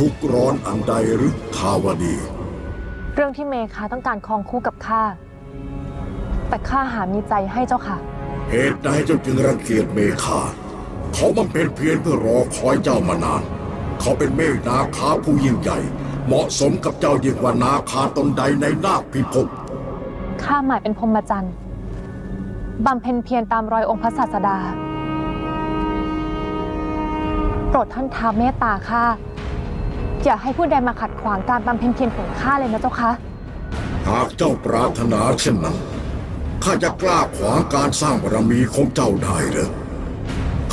ทุกข์ร้อนอันใดหรือทาวดี เรื่องที่เมคาต้องการครองคู่กับข้า แต่ข้าหามีใจให้เจ้าค่ะ เหตุใดเจ้าจึงรังเกียจเมฆาเขามันเป็นเพียงเพื่อรอคอยเจ้ามานาน เขาเป็นเมฆนาคาผู้ยิ่งใหญ่ เหมาะสมกับเจ้ายิ่งกว่านาคาตนใดในนาคพิภพข้าหมายเป็นพรหมจรรย์บำเพ็ญเพียรตามรอยองค์พระศาสดา โปรดท่านท้าวเมตตาข้า อย่าให้ผู้ใดมาขัดขวางการบำเพ็ญเพียรของข้าเลยนะเจ้าคะ หากเจ้าปรารถนาเช่นนั้นข้าจะกล้าขวางการสร้างบารมีของเจ้าได้เหรอ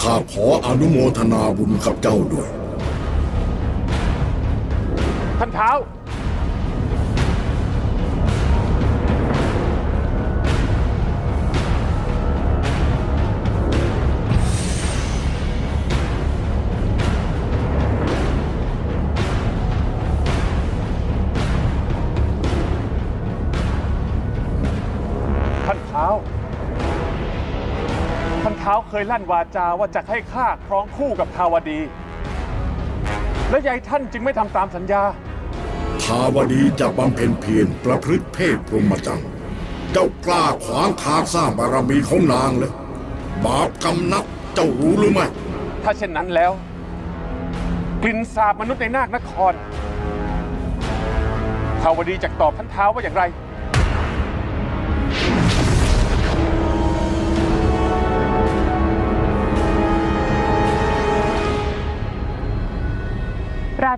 ข้าขออนุโมทนาบุญกับเจ้าด้วย ท่านเท้า ท่านเท้าท่านเท้าเคยลั่นวาจาว่าจะให้ข้าครองคู่กับทาวดี และยายท่านจึงไม่ทำตามสัญญาทาวดีจะบำเพ็ญเพียรประพฤติเพศพรหมจรรย์เจ้ากล้าขวางทางสร้างบารมีของนางเลยบาปกรรมนักเจ้ารู้หรือไม่ ถ้าเช่นนั้นแล้ว กลิ่นสาบมนุษย์ในนาคนครทาวดีจะตอบท่านเท้าว่าอย่างไร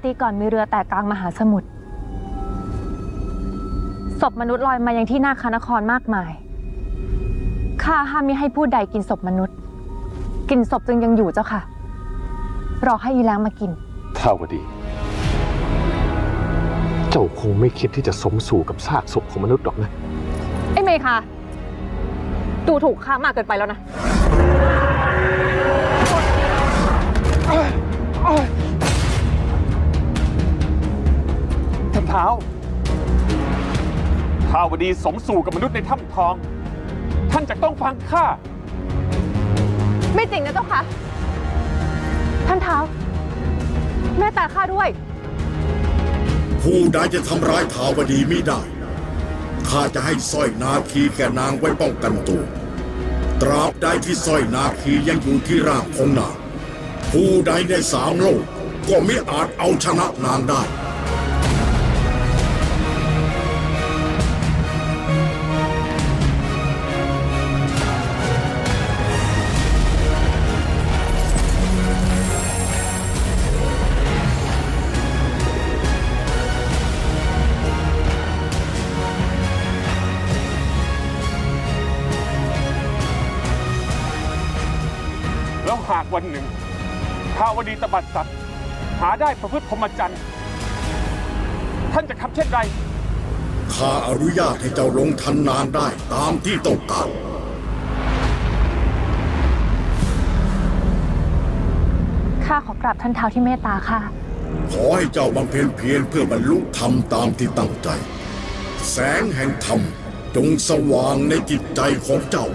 ราตรีก่อนมีเรือแต่กลางมหาสมุทรศพมนุษย์ลอยมายังที่นาคานครมากมาย ข้าห้ามไม่ให้ผู้ใดกินศพมนุษย์กลินศพจึงยังอยู่เจ้าค่ะ รอให้อีแรงมากินท้าวดี เจ้าคงไม่คิดที่จะสมสู่กับซากศพของมนุษย์หรอกนะ ไอ้เมคาดูถูกข้ามากเกินไปแล้วนะาวดีสมสู่กับมนุษย์ในถ้ำทอง ท่านจะต้องฟังข้า ไม่จริงนะเจ้าค่ะ ท่านเท้า แม่ตาข้าด้วย ผู้ใดจะทำร้ายทาวดีไม่ได้ ข้าจะให้สร้อยนาคีแก่นางไว้ป้องกันตัว ตราบใดที่สร้อยนาคียังอยู่ที่ร่างของนาง ผู้ใดในสามโลกก็ไม่อาจเอาชนะนางได้ หากวันหนึ่งทาวดีตบัดสัตว์หาได้ประพฤติพรหมจรรย์ ท่านจะทำเช่นไรข้าอนุญาตให้เจ้าลงทันนานได้ตามที่ต้องการข้าขอกราบท่านเท้าที่เมตตาค่ะ ขอให้เจ้าบำเพ็ญเพียรเพื่อบรรลุธรรมตามที่ตั้งใจ แสงแห่งธรรมจงสว่างในจิตใจของเจ้า